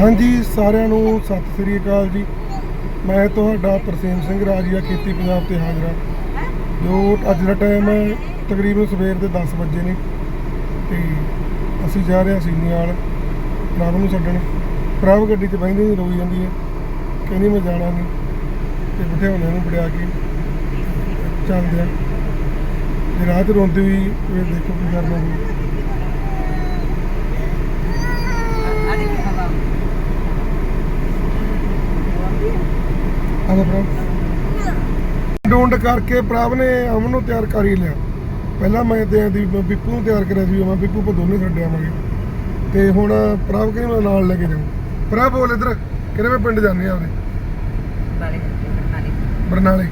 ਹਾਂਜੀ, ਸਾਰਿਆਂ ਨੂੰ ਸਤਿ ਸ੍ਰੀ ਅਕਾਲ ਜੀ। ਮੈਂ ਤੁਹਾਡਾ ਤਰਸੇਮ ਸਿੰਘ ਰਾਜੀਆ, ਖੇਤੀ ਪੰਜਾਬ ਤੇ ਹਾਜ਼ਰ ਹਾਂ। ਜੋ ਅੱਜ ਦਾ ਟਾਈਮ ਹੈ, ਤਕਰੀਬਨ ਸਵੇਰ ਦੇ 10 ਵਜੇ ਨੇ। ਤੇ ਅਸੀਂ ਜਾ ਰਹੇ ਹਾਂ ਸੀਨੀਵਾਲ ਪ੍ਰਭ ਨੂੰ ਛੱਡਣ। ਪ੍ਰਭ ਗੱਡੀ 'ਚ ਬਹਿੰਦੀ ਨਹੀਂ ਰੋਈ ਜਾਂਦੀ ਹੈ। ਕਹਿੰਦੀ ਮੈਂ ਜਾਣਾ ਨਹੀਂ। ਤੇ ਬਿਠਾਉਣੇ ਨੂੰ ਬੜਿਆ ਕੇ ਚੱਲਦੇ ਆ ਤੇ ਰਾਤ ਰੋਂਦੀ ਹੋਈ ਇਹ ਦੇਖੋ ਕੀ ਕਰਨਾ। ਹੋਊ ਡੋਂਡ ਕਰਕੇ ਪ੍ਰਭ ਨੇ ਅਮਨ ਨੂੰ ਤਿਆਰ ਕਰ ਹੀ ਲਿਆ। ਪਹਿਲਾਂ ਮੈਂ ਤੇ ਮੈਂ ਬਿੱਪੂ ਨੂੰ ਤਿਆਰ ਕਰਿਆ ਸੀ ਮੈਂ ਬਿੱਪੂ ਕੋ ਦੋਨੇ ਛੱਡ ਆਵਾਂਗੇ। ਤੇ ਹੁਣ ਪ੍ਰਭ ਕਹਿੰਦੀ ਮੈਂ ਨਾਲ ਲੈ ਕੇ ਜਾਊਂ। ਪ੍ਰਭ ਬੋਲ ਇਧਰ ਕਹਿੰਦੇ ਮੈਂ ਪਿੰਡ ਜਾਂਦੇ ਆ ਉਹਦੇ ਬਰਨਾਲੇ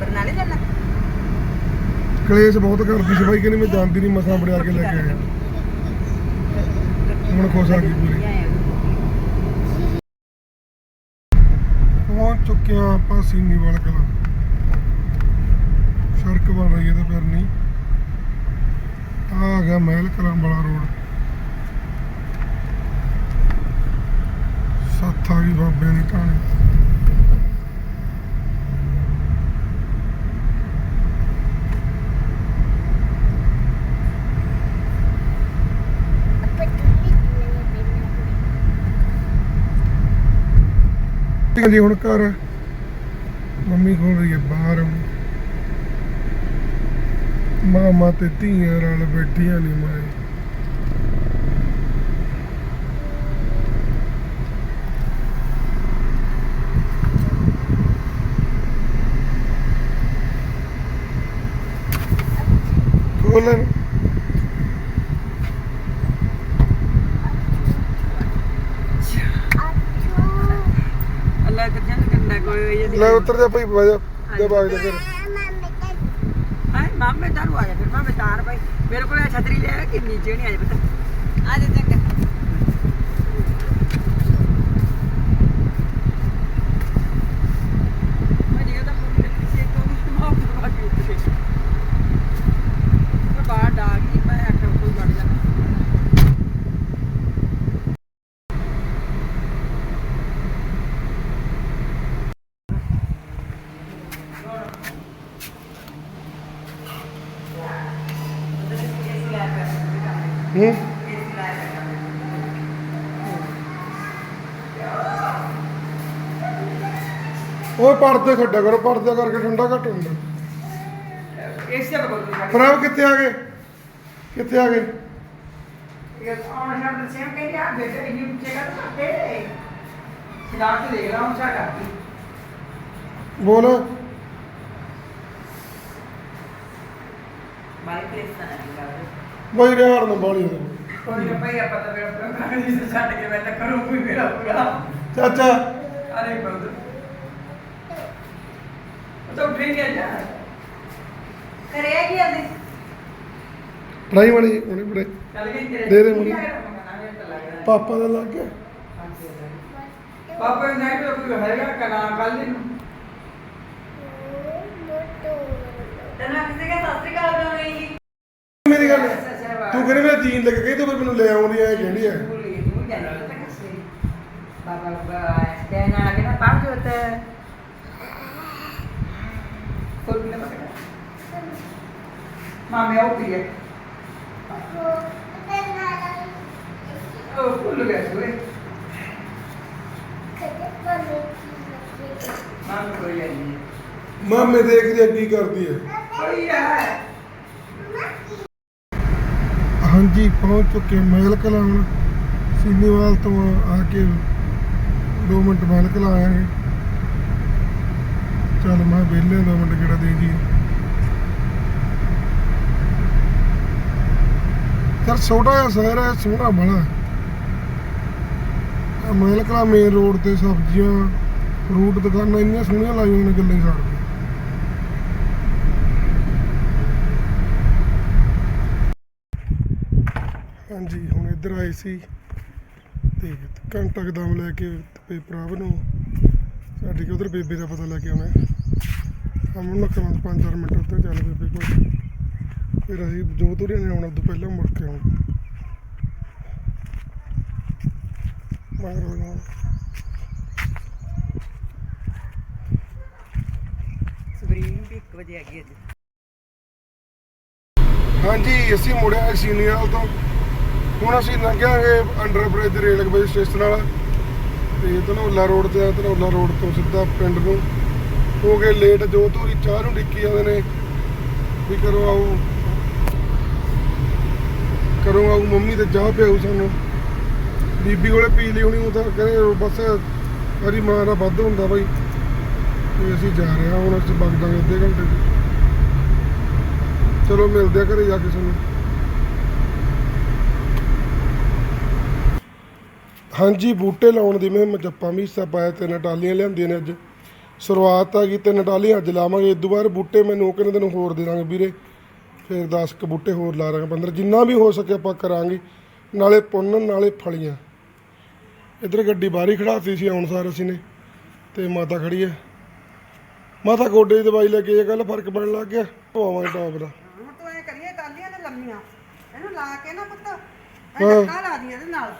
ਬਰਨਾਲੇ। ਜਾਣਾ? ਕਲੇਸ਼ ਬਹੁਤ ਕਰਦੀ ਸੀ ਬਾਈ ਕਹਿੰਦੀ ਮੈਂ ਜਾਂਦੀ ਨਹੀਂ ਮਸਾਂ ਬੜਿਆ ਕੇ ਲੈ ਕੇ ਆਇਆ। ਹੁਣ ਖੁਸ਼ ਆ ਗਈ ਪੂਰੀ। ਪਹੁੰਚ ਚੁੱਕੇ ਹਾਂ ਆਪਾਂ ਸੀਨੀਵਾਲ ਕਲਾਂ ਸੜਕ ਬਣ ਰਹੀ ਹੈ ਤੇ ਫਿਰ ਨਹੀਂ। ਆ ਗਿਆ ਮਹਿਲ ਕਲਾਂ ਵਾਲਾ ਰੋਡ। ਸੱਤ ਆ ਗਈ ਬਾਬੇ ਦੀ ਕਹਾਣੀ। ਜੀ, ਹੁਣ ਘਰ ਮੰਮੀ ਖੋਲ ਰਹੀ ਹੈ ਬਾਹਰ। ਮਾਮਾ ਤੇ ਧੀਆਂ ਨਾਲ ਬੈਠੀਆਂ ਨਹੀਂ ਮਾਏ। ਖੋਲਣ ਅੱਲਾ ਕਿੱਥੇ ਕੰਨਾ ਕੋਈ ਹੋਈ ਲੈ ਉੱਤਰ ਜਾ ਭਾਈ ਬਾਜਾ ਜਾ ਬਾਗ ਜਾ ਕਰ ਹਾਏ ਮਾਮੇ ਤਾਰੂ ਆਇਆ ਫਿਰ ਮਾਮੇ ਤਾਰ ਭਾਈ। ਮੇਰੇ ਕੋਲ ਇਹ ਛਤਰੀ ਲੈ ਕਿ ਨੀਚੇ ਨਹੀਂ ਆਜੇ ਪਤਾ ਆ ਜਾ ਚੰਗਾ ਮੈਂ ਜਿਹੜਾ ਤਾਂ ਮੁੰਡੇ ਦੇ ਪਿੱਛੇ ਤੋਂ ਵੀ ਮਾਂ ਪਵਾ ਕੇ ਉੱਤੇ ਮੈਂ ਬਾਹਰ ਡਾਗ ਗਈ ਮੈਂ ਆਖਿਆ ਕੋਈ ਵੜ ਜਾਣਾ ਹੂੰ। ਉਹ ਪਰਦੇ ਛੱਡਿਆ ਕਰੋ ਪਰਦੇ ਕਰਕੇ ਠੰਡਾ ਘੱਟ ਹੁੰਦਾ। ਇਸ ਤੇ ਬਗਲ ਨੂੰ ਪ੍ਰਭ ਕਿੱਥੇ ਆ ਗਏ? ਕਿੱਥੇ ਆ ਗਏ? ਇਹ ਆਉਣ ਨਾਲ ਦੱਸਿਆ ਕਿ ਆ ਬੇਟੇ ਉੱਚੇ ਕਰ ਤੇ ਸਿਧਾਰਥ ਦੇਖ ਰਹਾ ਹਾਂ ਚਾ ਕਰਦੀ ਬੋਲ। ਬਾਈ ਪਲੇਸ ਨਾ ਨਿਕਾਲ ਬਈ ਰਿਹਾੜ ਨਾ ਬਾਲੀ ਕੋਈ ਨਾ ਭਾਈ ਆਪਾਂ ਤਾਂ ਮੇਰਾ ਪ੍ਰੋਗਰਾਮ ਨਹੀਂ ਸੀ ਛੱਡ ਕੇ ਮੈਂ ਤਾਂ ਕਰੂੰ ਕੋਈ ਮੇਰਾ ਪ੍ਰੋਗਰਾਮ ਚਾਚਾ। ਅਰੇ ਉਹ ਤਾਂ ਉੱਠ ਹੀ ਜਾ ਕਰਿਆ ਕੀ ਆਂਦੇ ਪੜਾਈ ਵਾਲੀ ਉਹਨੇ ਪੜਾਈ ਚੱਲ ਗਈ ਤੇਰੇ ਦੇ ਦੇ ਮੁੰਡੀ। ਪਾਪਾ ਦਾ ਲੱਗ ਗਿਆ। ਪਾਪਾ ਨੇ ਨਹੀਂ ਕੋਈ ਹੈਗਾ ਕਨਾ ਕੱਲ ਨੂੰ। ਤੈਨੂੰ ਕਿਸੇ ਦਾ ਸਤਿ ਸ੍ਰੀ ਅਕਾਲ ਮੇਰੀ ਗੱਲ ਤੂੰ ਕਹਿੰਦੀ ਮੇਰਾ ਜੀਨ ਲੱਗ ਗਈ ਤੂੰ ਫਿਰ ਮੈਨੂੰ ਲੈ ਆਉਂਦੀ ਐ ਕਹਿੰਦੀ ਐ. Mami aku pilih. Oh, full guys, gue. Mami ko yan. ਮਾਮੇ ਦੇਖਦੀ ਐ ਕੀ ਕਰਦੀ ਐ Oh iya. ਹਾਂਜੀ, ਪਹੁੰਚ ਚੁੱਕੇ ਮਹਿਲ ਕਲਾਂ ਸੀਨੀਵਾਲ ਤੋਂ ਆ ਕੇ 2 ਮਿੰਟ ਮਹਿਲ ਕਲਾਂ ਆਵਾਂਗੇ ਚੱਲ ਮੈਂ ਵਿਹਲੇ 2 ਮਿੰਟ ਕਿਹੜਾ ਦੇ ਜੀ ਸਰ ਛੋਟਾ ਜਿਹਾ ਸ਼ਹਿਰ ਹੈ, ਸੋਹਣਾ ਬੜਾ। ਆ ਮਹਿਲ ਕਲਾਂ ਮੇਨ ਰੋਡ ਤੇ ਸਬਜ਼ੀਆਂ ਫਰੂਟ ਦੁਕਾਨਾਂ ਇੰਨੀਆਂ ਸੋਹਣੀਆਂ ਲਾਈਆਂ ਨੇ ਗੱਲੇ ਛੱਡ ਦੇ ਹਾਂਜੀ ਹੁਣ ਇੱਧਰ ਆਏ ਸੀ ਤੇ ਘੰਟਾ ਕੁ ਦਮ ਲੈ ਕੇ ਤੇ ਪ੍ਰਭ ਨੂੰ ਸਾਡੇ ਕਿ ਉਧਰ ਬੇਬੇ ਦਾ ਪਤਾ ਲੈ ਕੇ ਆਉਣਾ ਅਮਨ ਨੂੰ ਕਰਾਂ ਪੰਜ ਚਾਰ ਮਿੰਟ ਉੱਤੇ ਚੱਲ ਬੇਬੇ ਕੋਲ। ਫਿਰ ਅਸੀਂ ਜੋ ਤੁਰੇ ਨੇ ਆਉਣਾ ਉਦੋਂ ਪਹਿਲਾਂ ਮੁੜ ਕੇ ਆਉਣਾ। ਮਗਰ ਹੋ ਜਾਣਾ ਸਬਰੀਨ ਵੀ 1 ਵਜੇ ਹੈਗੀ ਅੱਜ ਹਾਂਜੀ ਅਸੀਂ ਮੁੜਿਆ ਸੀਨੀਅਰ ਤੋਂ। ਹੁਣ ਅਸੀਂ ਲੰਘਾਂਗੇ ਅੰਡਰ ਬ੍ਰਿਜ ਰੇਲਵੇ ਸਟੇਸ਼ਨ ਵਾਲਾ ਤੇ ਧਨੌਲਾ ਰੋਡ ਤੇ ਆ, ਧਨੌਲਾ ਰੋਡ ਤੋਂ ਸਿੱਧਾ ਪਿੰਡ ਨੂੰ। ਹੋ ਗਏ ਲੇਟ ਜੋ ਧੂਰੀ ਚਾਹ ਨੂੰ ਡਿੱਕੀ ਜਾਂਦੇ ਨੇ, ਵੀ ਕਰੋ ਆਓ। ਕਰੋ ਆਓ, ਮੰਮੀ ਤੇ ਚਾਹ ਪਿਆਉ ਸਾਨੂੰ। ਬੀਬੀ ਕੋਲੇ ਪੀ ਲਈ ਹੋਣੀ, ਉਹ ਤਾਂ ਕਹਿੰਦੇ ਬਸ ਮੇਰੀ ਮਾਂ ਦਾ ਵੱਧ ਹੁੰਦਾ ਬਾਈ। ਤੇ ਅਸੀਂ ਜਾ ਰਹੇ ਹਾਂ, ਹੁਣ ਅਸੀਂ ਵਗ ਜਾਵਾਂਗੇ ਅੱਧੇ ਘੰਟੇ ਚਲੋ ਮਿਲਦੇ ਆ ਘਰੇ ਜਾ ਕੇ ਸਾਨੂੰ। ਹਾਂਜੀ ਬੂਟੇ ਲਾਉਣ ਦੀ ਮੁਹਿੰਮ ਜੱਪਾਂ ਵੀ ਹਿੱਸਾ ਪਾਇਆ ਤੇ ਨਟਾਲੀਆਂ ਲਿਆਂਦੀਆਂ ਨੇ ਅੱਜ। ਸ਼ੁਰੂਆਤ ਆ ਗਈ ਤੇ ਨਟਾਲੀਆਂ ਅੱਜ ਲਾਵਾਂਗੇ। ਇਦੋਂ ਬਾਅਦ ਬੂਟੇ ਮੈਨੂੰ ਕਿੰਨੇ ਦਿਨ ਹੋਰ ਦੇ ਦਾਂਗੇ ਵੀਰੇ। ਫਿਰ 10 ਕ ਬੂਟੇ ਹੋਰ ਲਾ ਦਾਂਗੇ 15 ਜਿੰਨਾ ਵੀ ਹੋ ਸਕੇ ਆਪਾਂ ਕਰਾਂਗੇ। ਨਾਲੇ ਪੁੰਨ ਨਾਲੇ ਫਲੀਆਂ। ਇੱਧਰ ਗੱਡੀ ਬਾਹਰ ਹੀ ਖੜਾਤੀ ਸੀ ਆਉਣ ਸਾਰ ਅਸੀਂ ਨੇ। ਤੇ ਮਾਤਾ ਖੜੀ ਹੈ। ਮਾਤਾ ਗੋਡੇ ਦੀ ਦਵਾਈ ਲੈ ਕੇ ਇਹ ਗੱਲ ਫ਼ਰਕ ਪੈਣ ਲੱਗ ਗਿਆ। ਪਵਾਵਾਂਗੇ ਟੌਪ ਦਾ। ਹੁਣ ਤੂੰ ਐ ਕਰੀਏ ਟਾਲੀਆਂ ਨੇ ਲੰਮੀਆਂ। ਇਹਨੂੰ ਲਾ ਕੇ ਨਾ ਪੁੱਤ। ਇਹ ਡੱਕਾ ਲਾ ਦੀ ਇਹਦੇ ਨਾਲ।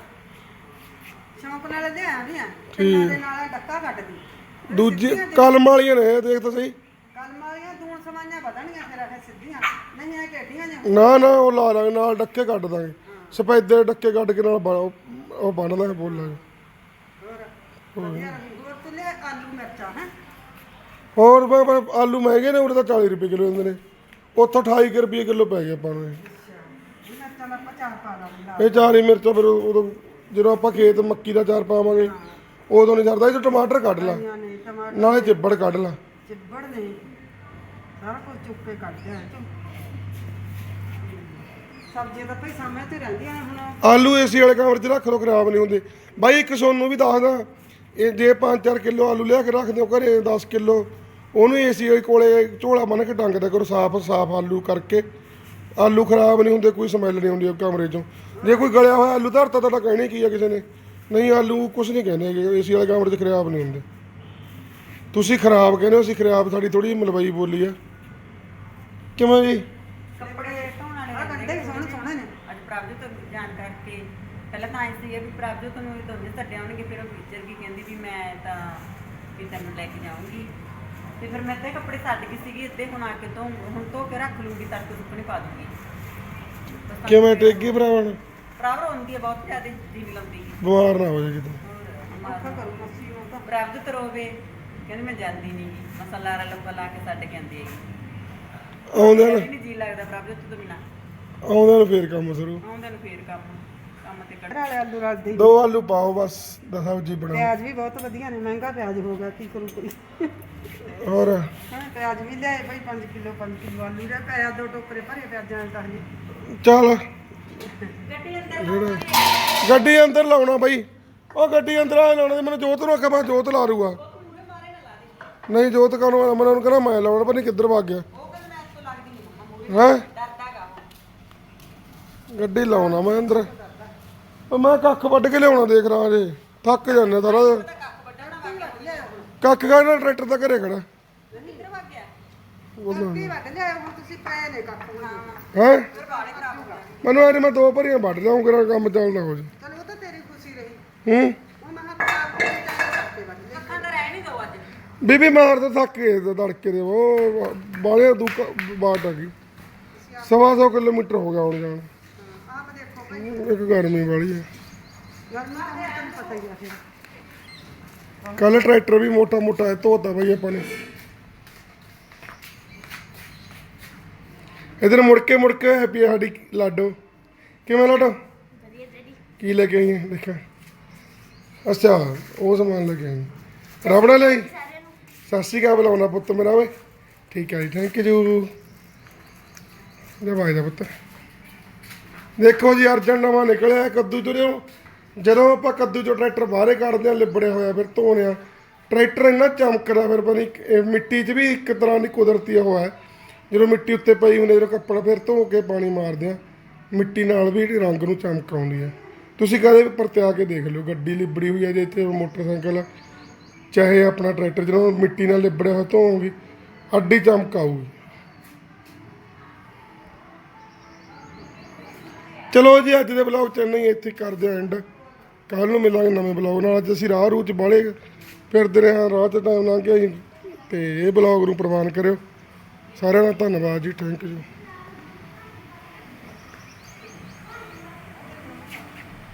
ਸ਼ੌਂਕ ਨਾਲ ਲੈ ਆਉਂਦੀਆਂ ਤਿੰਨਾਂ ਦੇ ਨਾਲ ਇਹ ਡੱਕਾ ਕੱਟਦੀ। ਦੂਜੀ ਕਲਮ ਵਾਲੀਆਂ ਨੇ ਇਹ ਦੇਖ ਤਾਂ ਸਹੀ ਕਲਮ ਵਾਲੀਆਂ ਦੂਣ ਸਮਾਈਆਂ ਵਧਣਗੀਆਂ ਫਿਰ ਇਹ ਸਿੱਧੀਆਂ। ਨਹੀਂ ਇਹ ਟੇਡੀਆਂ ਨੇ ਨਾ ਨਾ ਉਹ ਲਾ ਲਾਂਗੇ ਨਾਲ ਡੱਕੇ ਕੱਢ ਦਾਂਗੇ। ਸਫੈਦੇ ਡੱਕੇ ਕੱਢ ਕੇ ਨਾਲ ਬ- ਉਹ ਬੰਨ ਦਾਂਗੇ ਬੋਲਾਂਗੇ ਹੋਰ ਵਧੀਆ ਰਹੀ ਹੋਰ ਤੂੰ ਆਲੂ ਮਿਰਚਾਂ ਹੈ? ਹੋਰ ਮੈਂ- ਮੈਂ ਆਲੂ ਮਹਿੰਗੇ ਨੇ ਉਰੇ ਤਾਂ 40 ਰੁਪਏ ਕਿਲੋ ਹੁੰਦੇ ਨੇ। ਉੱਥੋਂ 28 ਕੁ ਰੁਪਏ ਕਿਲੋ ਪੈ ਗਏ ਆਪਾਂ ਨੂੰ। ਇਹ। ਮਿਰਚਾਂ ਦਾ ਪਚਾਰ ਪਾ ਲਾ ਇਹ ਚਾਰ ਮਿਰਚਾਂ ਫਿਰ ਉਦੋਂ ਜਦੋਂ ਆਪਾਂ ਖੇਤ ਮੱਕੀ ਦਾ ਚਾਰ ਪਾਵਾਂਗੇ ਉਦੋਂ ਨਹੀਂ ਸਰਦਾ ਇਹ ਟਮਾਟਰ ਕੱਢ ਲਾ। ਲਾ ਨੇ ਟਮਾਟਰ। ਨਾਲੇ ਚਿੱਬੜ ਕੱਢ ਲਾ। ਚਿੱਬੜ ਨੇ। ਸਾਰਾ ਕੁਝ ਚੁੱਕ ਕੇ ਕੱਢਦੇ ਆ ਚੋਂ। ਸਬਜ਼ੀਆਂ ਤਾਂ ਭਈ ਸਾਹਮਣੇ ਤੇ ਰਹਿੰਦੀਆਂ ਨੇ ਹੁਣ। ਆਲੂ ਏਸੀ ਵਾਲੇ ਕਮਰੇ 'ਚ ਰੱਖ ਲਓ ਖਰਾਬ ਨਹੀਂ ਹੁੰਦੇ। ਬਾਈ ਇੱਕ ਸੋਨੂੰ ਵੀ ਦੱਸਦਾ ਇਹ ਜੇ 5-4 ਕਿਲੋ ਆਲੂ ਲਿਆ ਕੇ ਰੱਖ ਦਿਓ ਘਰੇ 10 ਕਿਲੋ ਉਹਨੂੰ ਏਸੀ ਵਾਲੇ ਕੋਲੇ ਝੋਲਾ ਬੰਨ ਕੇ ਟੰਗਦਾ ਕਰੋ ਸਾਫ਼ ਸਾਫ਼ ਆਲੂ ਕਰਕੇ। ਆਲੂ ਖਰਾਬ ਨਹੀਂ ਹੁੰਦੇ ਕੋਈ ਸਮੈਲ ਨਹੀਂ ਹੁੰਦੀ ਕਮਰੇ 'ਚੋਂ। ਜੇ ਕੋਈ ਗਲਿਆ ਹੋਇਆ ਆਲੂ ਧਰਤਾ ਤਾਂ ਕਹਿਣੀ ਕੀ ਆ ਕਿਸੇ ਨੇ? ਨਹੀਂ ਆਲੂ ਕੁਝ ਨਹੀਂ ਕਹਿੰਦੇ ਏਸੀ ਵਾਲੇ ਕਮਰੇ 'ਚ ਖਰਾਬ ਨਹੀਂ ਹੁੰਦੇ। ਤੁਸੀਂ ਖਰਾਬ ਕਹਿੰਦੇ ਹੋ ਅਸੀਂ ਖਰਾਬ ਸਾਡੀ ਥੋੜੀ ਮਲਵਈ ਬੋਲੀ ਆ। ਕਿਵੇਂ ਜੀ? ਕੱਪੜੇ ਧੋਣ ਵਾਲੇ ਆ ਵੀ ਸੋਹਣੇ ਸੋਹਣੇ ਨੇ। ਅੱਜ ਪ੍ਰਭਜੋਤ ਤੋਂ ਜਾਣ ਕਰਕੇ। ਪਹਿਲਾਂ ਤਾਂ ਆਈ ਸੀ ਵੀ ਪ੍ਰਭਜੋਤ ਨੂੰ ਇਹ ਦੋਨੇ ਛੱਡੇ ਆਉਣਗੇ ਫਿਰ ਉਹ ਟੀਚਰ ਵੀ ਕਹਿੰਦੀ ਵੀ ਮੈਂ ਤਾਂ ਵੀ ਤੈਨੂੰ ਲੈ ਕੇ ਜਾਊਂਗੀ। ਤੇ ਫਿਰ ਮੈਂ ਤੇ ਕੱਪੜੇ ਛੱਡ ਗਈ ਸੀਗੀ ਇੱਥੇ ਹੁਣ ਆ ਕੇ ਧੋ ਹੁਣ ਧੋ ਕੇ ਰੱਖ ਲੂੰਗੀ ਤੜਕੇ ਸੁੱਕਣੇ ਪਾ ਦੂੰਗੀ। ਤਾਂ ਕਿਵੇਂ ਟੇਕੀ ਭਰਾਵਣ ਪ੍ਰਭ ਰੋਂਦੀ ਹੈ ਬਹੁਤ ਜ਼ਿਆਦਾ ਜੀ ਲਾਉਂਦੀ ਹੈ। ਬਿਮਾਰ ਨਾ ਹੋ ਜਾਏ ਕਿਤੇ ਔਖਾ ਕਰੂ ਮੱਸੀ ਉਹ ਤਾਂ ਪ੍ਰਭਜੋਤ ਰੋਵੇ। ਕਹਿੰਦੀ ਮੈਂ ਜਾਂਦੀ ਨਹੀਂ ਗੀ ਮਸਾਂ ਲਾਰਾ ਲੱਪਾ ਲਾ ਕੇ ਛੱਡ ਕੇ ਆਂਦੀ ਹੈਗੀ। ਆਉਂਦੇ ਨੇ? ਨਹੀਂ ਜੀ ਲੱਗਦਾ ਪ੍ਰਭਜੋਤ ਤੋਂ ਬਿਨਾ। ਆਉਂਦੇ ਨੇ ਫੇਰ ਕੰਮ ਸ਼ੁਰੂ? ਆਉਂਦੇ ਨੂੰ ਫੇਰ ਕੰਮ ਕੰਮ ਤੇ ਕੱਢ। ਵਾਲੇ ਆਲੂ ਰਲਦੇ ਹੀ। ਦੋ ਆਲੂ ਪਾਓ ਬਸ ਦਾ ਸਬਜ਼ੀ ਬਣਾਓ। ਪਿਆਜ਼ ਵੀ ਬਹੁਤ ਵਧੀਆ ਨੇ ਮਹਿੰਗਾ ਪਿਆਜ਼ ਹੋ ਗਿਆ ਕੀ ਕਰੂ ਕੋਈ? ਹੋਰ? ਹਾਂ ਪਿਆਜ਼ ਵੀ ਲਿਆਏ ਭਾਈ 5 ਕਿਲੋ 5 ਕਿਲੋ ਆਲੂ ਦੇ ਪਿਆ ਦੋ ਟੋਕਰੇ ਭਰੇ ਪਿਆਜ਼ਾਂ ਦੇ ਤਾਂ ਹਜੇ ਚੱਲ। ਜਿਹੜਾ ਗੱਡੀ ਅੰਦਰ ਲਾਉਣਾ ਬਾਈ। ਉਹ ਗੱਡੀ ਅੰਦਰ ਆ ਲਾਉਣਾ ਮੈਨੂੰ ਜੋਤ ਨੂੰ ਆਖਿਆ, ਮੈਂ ਜੋਤ ਲਾ ਲੂਗਾ ਨਹੀਂ, ਜੋਤ ਕਾਨੂੰ ਮੈਂ ਉਹਨੂੰ ਕਹਿੰਦਾ ਮੈਂ ਲਾਉਣਾ ਪਰ ਨਹੀਂ ਕਿੱਧਰ ਭੱਗ ਗਿਆ। ਉਹ ਹੈ? ਗੱਡੀ ਲਾਉਣਾ ਮੈਂ ਅੰਦਰ। ਮੈਂ ਕੱਖ ਵੱਢ ਕੇ ਲਿਆਉਣਾ ਦੇਖ ਰਾਂ ਜੇ ਥੱਕ ਜਾਂਦਾ ਸਾਰਾ ਕੱਖ ਵੱਢਣਾ ਟਰੈਕਟਰ ਤਾਂ ਘਰੇ ਖੜਾ। ਕਿੱਧਰ ਵਗ ਗਿਆ ਕੀ ਵੱਢ ਲਿਆਏ ਹੁਣ ਤੁਸੀਂ ਪਏ ਨੇ ਕੱਖ ਹੁਣ ਹੈ। ਫਿਰ ਬਾਲੇ ਖਰਾਬ ਹੋ ਗਏ। ਮੈਨੂੰ ਅੱਜ ਮੈਂ ਦੋ ਭਰੀਆਂ ਵੱਢ ਲਿਆਉਂ ਕਿਹੜਾ ਕੰਮ ਚੱਲਦਾ ਹੋ ਜੇ ਚਲੋ ਉਹ ਤਾਂ ਤੇਰੀ ਖੁਸ਼ੀ ਰਹੀ। ਹੂੰ? ਉਹ ਮੈਂ ਹੱਥ ਆਪ ਨੂੰ ਚਾਹੀਦਾ ਕਰਕੇ ਵੱਢ ਲਿਆ ਅੱਖਾਂ ਤਾਂ ਰਹਿ ਨਹੀਂ ਦੋ ਅੱਜ। ਬੀਬੀ ਮਾਰ ਤਾਂ ਥੱਕ ਗਏ ਤੇ ਤੜਕੇ ਦੇ ਉਹ ਬਾਲੇ ਦੂਕਾ ਬਾਟ ਆ ਗਈ। ਸਵਾ ਸੌ ਕਿਲੋਮੀਟਰ ਹੋ ਗਿਆ ਹੁਣ ਜਾਣ। ਆਪ ਦੇਖੋ ਭਾਈ ਇੱਕ ਗਰਮੀ ਵਾਲੀ ਹੈ ਗਰਮੀ ਤਾਂ ਹੁਣ ਤੈਨੂੰ ਪਤਾ ਹੀ ਆ ਫਿਰ। ਕੱਲ ਟਰੈਕਟਰ ਵੀ ਮੋਟਾ ਮੋਟਾ ਧੋਤਾ ਬਈ ਆਪਾਂ ਨੇ। ਇਧਰ ਮੁੜ ਕੇ ਮੁੜ ਕੇ ਹੈਪੀ ਸਾਡੀ ਲਾਡੋ। ਕਿਵੇਂ ਲਾਡੋ? ਕੀ ਲੈ ਕੇ ਆਈ ਹੈ? ਦੇਖਾਂ। ਅੱਛਾ, ਉਹ ਸਮਾਨ ਲੈ ਕੇ ਆਈ। ਰਬੜਾ ਲਈ ਸਤਿ ਸ਼੍ਰੀ ਅਕਾਲ ਬੁਲਾਉਣਾ ਪੁੱਤ ਮੇਰਾ ਓਏ ਠੀਕ ਹੈ ਜੀ ਥੈਂਕ ਯੂ ਲੈ ਭਾਈ ਦਾ ਪੁੱਤ। ਦੇਖੋ ਜੀ, ਅਰਜਨ ਨਵਾਂ ਨਿਕਲਿਆ, ਕੱਦੂ ਚੋਂ ਜਦੋਂ ਆਪਾਂ ਕੱਦੂ ਚੋਂ ਟਰੈਕਟਰ ਬਾਹਰੇ ਕੱਢਦੇ ਆ ਲਿਬੜਿਆ ਹੋਇਆ, ਫਿਰ ਧੋਨੇ ਆ। ਟਰੈਕਟਰ ਇੰਨਾ ਚਮਕਦਾ, ਫਿਰ ਪਤਾ ਨਹੀਂ, ਇਹ ਮਿੱਟੀ 'ਚ ਵੀ ਇੱਕ ਤਰ੍ਹਾਂ ਦੀ ਕੁਦਰਤੀ ਉਹ ਹੈ। ਜਦੋਂ ਮਿੱਟੀ ਉੱਤੇ ਪਈ ਹੁੰਦੀ ਜਦੋਂ ਕੱਪੜਾ ਫਿਰ ਧੋ ਕੇ ਪਾਣੀ ਮਾਰਦੇ ਆ, ਮਿੱਟੀ ਨਾਲ ਵੀ ਰੰਗ ਨੂੰ ਚਮਕ ਆਉਂਦੀ ਹੈ ਤੁਸੀਂ ਕਦੇ ਵੀ ਪਰਤਿਆ ਕੇ ਦੇਖ ਲਿਓ, ਗੱਡੀ ਲਿਬੜੀ ਹੋਈ ਹੈ ਜੇ ਇੱਥੇ ਮੋਟਰਸਾਈਕਲ ਚਾਹੇ ਆਪਣਾ ਟਰੈਕਟਰ ਜਦੋਂ ਮਿੱਟੀ ਨਾਲ ਲਿਬੜਿਆ ਹੋਇਆ ਧੋਓਗੇ ਅੱਡੀ ਚਮਕ ਆਊਗੀ। ਚਲੋ ਜੀ, ਅੱਜ ਦੇ ਬਲੌਗ ਚ ਨਹੀਂ ਇੱਥੇ ਕਰਦੇ ਐਂਡ ਕੱਲ ਨੂੰ ਮਿਲਾਂਗੇ ਨਵੇਂ ਬਲੌਗ ਨਾਲ, ਅੱਜ ਅਸੀਂ ਰਾਹ ਰੂਹ ਚ ਬਾਲੇ ਫਿਰਦੇ ਰਹੇ ਹਾਂ, ਰਾਹ ਤੇ ਟਾਈਮ ਲੰਘ ਗਿਆ ਤੇ ਇਹ ਬਲੌਗ ਨੂੰ ਪ੍ਰਵਾਨ ਕਰਿਓ। ਸਾਰਿਆਂ ਦਾ ਧੰਨਵਾਦ ਜੀ ਥੈਂਕ ਯੂ